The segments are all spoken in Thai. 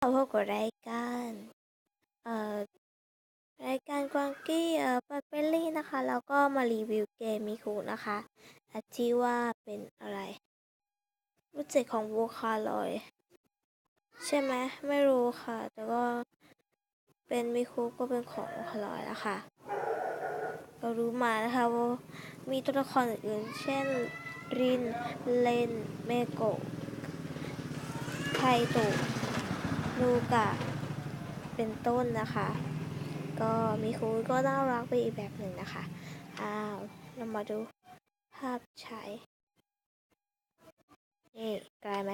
พบกับรายการเอ่อรายการกวางกี้เอ่อปัดเปลลี่นะคะ แล้วก็มารีวิวเกมมิคุนะคะที่ว่าเป็นอะไรรู้จักของวัวคาลอย ใช่ไหมไม่รู้ค่ะ แต่ก็เป็นมิคุก็เป็นของวัวคาลอยนะคะ เรารู้มานะคะว่ามีตัวละครอื่นเช่น ริน เลน เมโกะไคโตะ นูกอะเป็นต้นนะคะ ก็มีคูก็น่ารักไปอีกแบบหนึ่งนะคะ อ้าว เรามาดูภาพฉายนี่กลายไหม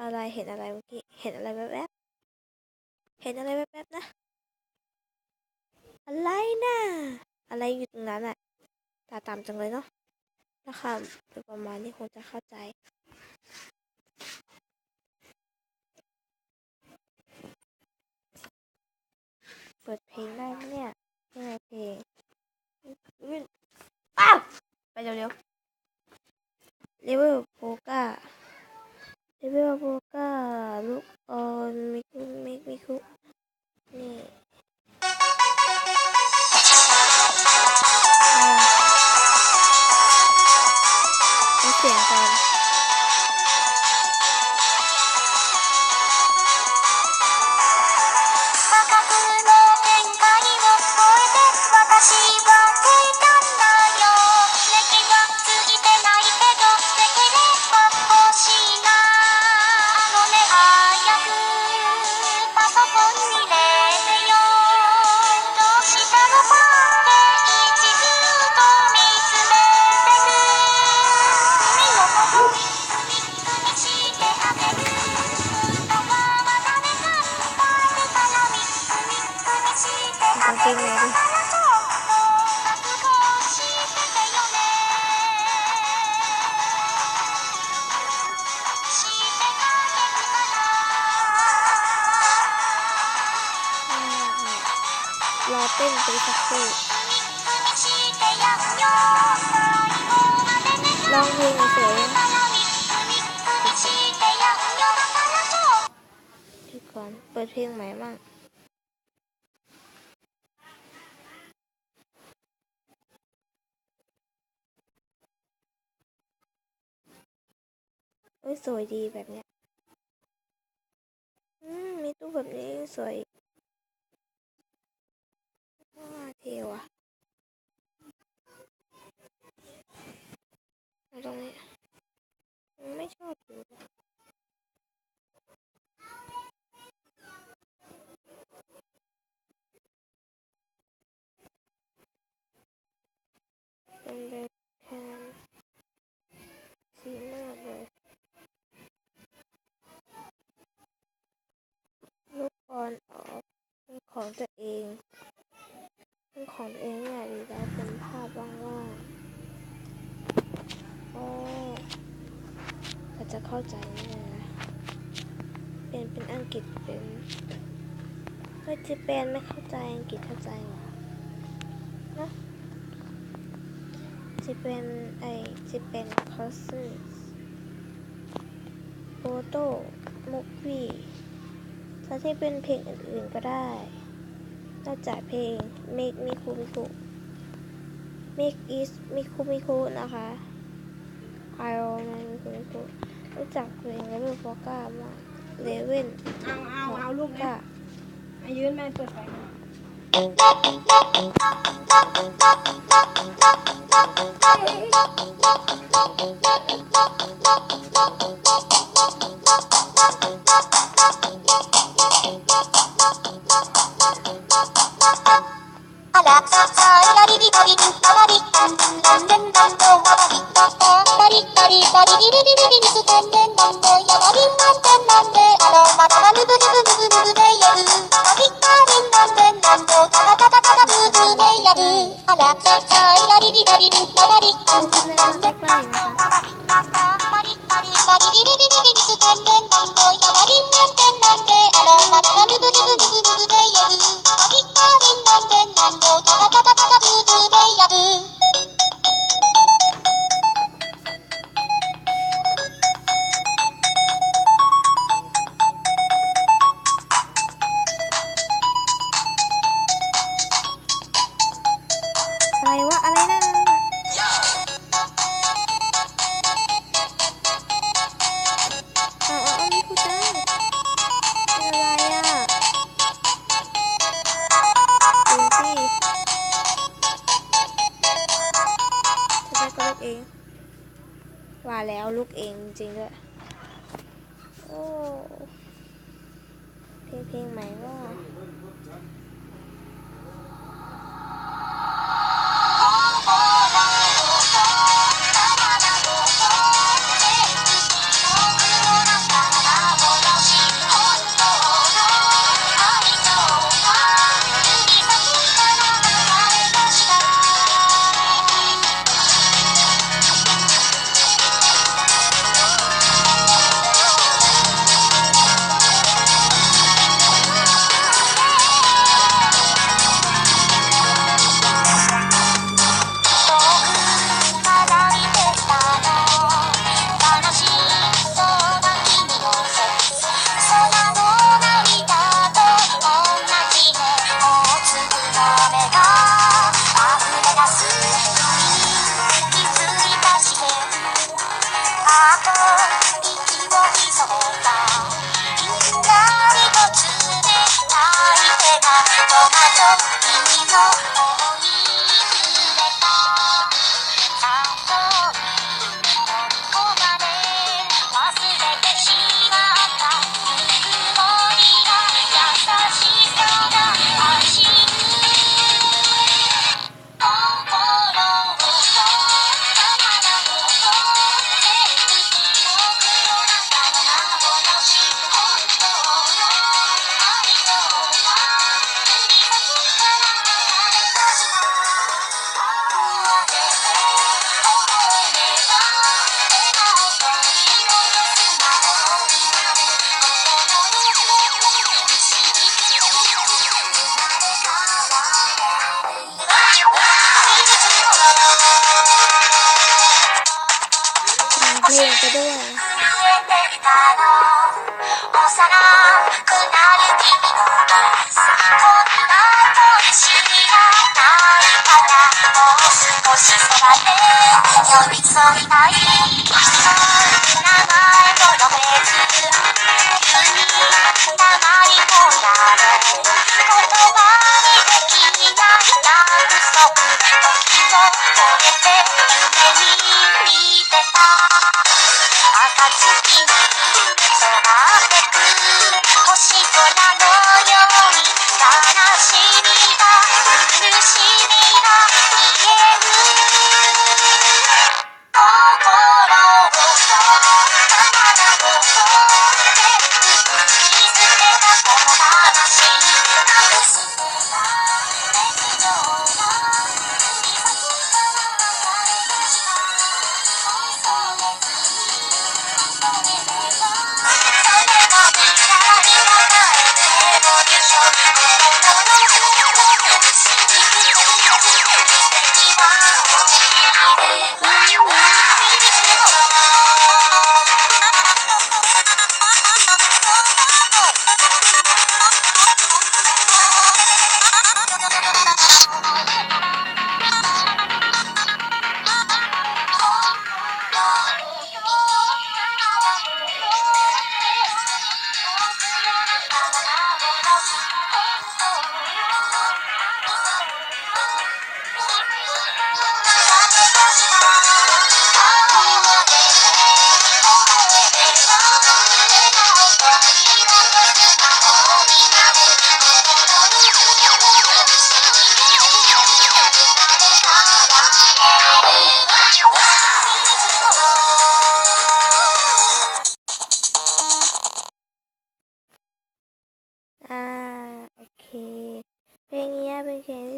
อะไรเห็นอะไรเมื่อกี้ เห็นอะไรแวบๆ เห็นอะไรแวบๆนะ อะไรนะอะไรอยู่ตรงนั้นอะตาตามจังเลยเนาะนะคะประมาณนี้คงจะเข้าใจ ปิดเพลงได้ไหมเนี่ยยังไงเพลงอุ๊ยอ้าวไปเร็วๆเลเวลโปก้าเลเวลโปก้าลูกออนมิคุมิมิคุนี่ รอเต้นไปสักครู่ลองยิงเสร็จก่อน เปิดเพลงใหม่บ้างเอ้ยสวยดีแบบเนี้ย อืม มีตู้แบบนี้สวย เท่ว่ะตรงนี้ไม่ชอบอยู่ตรงนเด็ก เข้าใจเนี่ยนะเป็นเป็นอังกฤษเป็นเฮ้ยจะเป็นไม่เข้าใจอังกฤษเข้าใจเหรอนะจะเป็นไอจะเป็น cousins โฟโต้มุกวีถ้าที่เป็นเพลงอื่นๆก็ได้นอกจากเพลง make miku miku make is miku miku นะคะ I don't know miku miku รู้จักเพลงเลเวลโฟก้ามากเลเว่น เอาเอาเอาลูกนะ ก้า อายืนแม่เปิดไฟมา あらささらりりとりり りた ว่าแล้วลูกเองจริงด้วยโอ้เพลงเพลงใหม่ว่า Sorry, sorry, I am.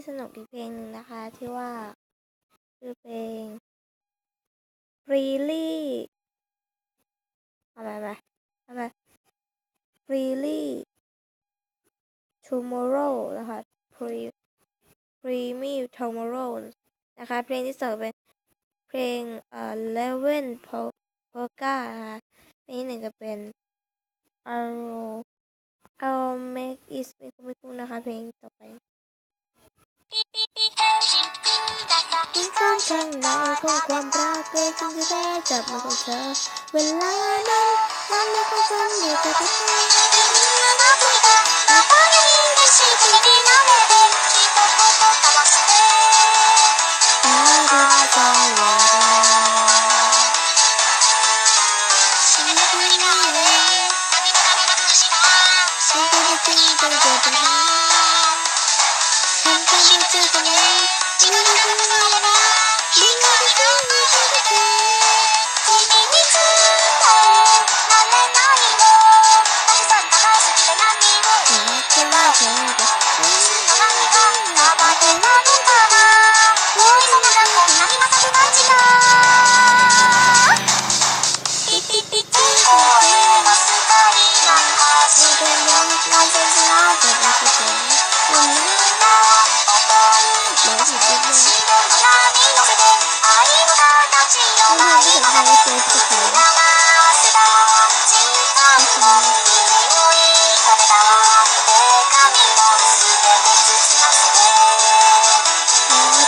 สนุกอีกเพลงหนึ่งนะคะที่ว่าคือเพลง Really เอาไปไปเอาไป Really Tomorrow นะคะ Pre Dreamy Tomorrow นะคะเพลงที่สองเป็นเพลงเอ่อ Eleven Polka นะคะเพลงที่หนึ่งก็เป็น Arrow เอา make is ไม่คุ้นไม่คุ้นนะคะเพลงต่อไป คุณซ่อนข้างในของความรักเกิดขึ้นจะได้จับมือของเธอ เวลานั้นวันนี้ของฉันอยู่กับเธอ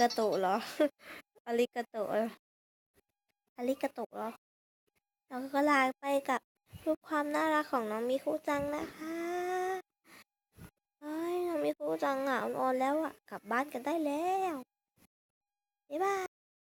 กาโตะเหรออาริกาโตะอาริกาโตะเหรอเราก็ลาไปกับรูปความน่ารักของน้องมิคุจังนะคะเฮ้ยน้องมิคุจังอะนอนแล้วอะ กลับบ้านกันได้แล้วบ๊ายบาย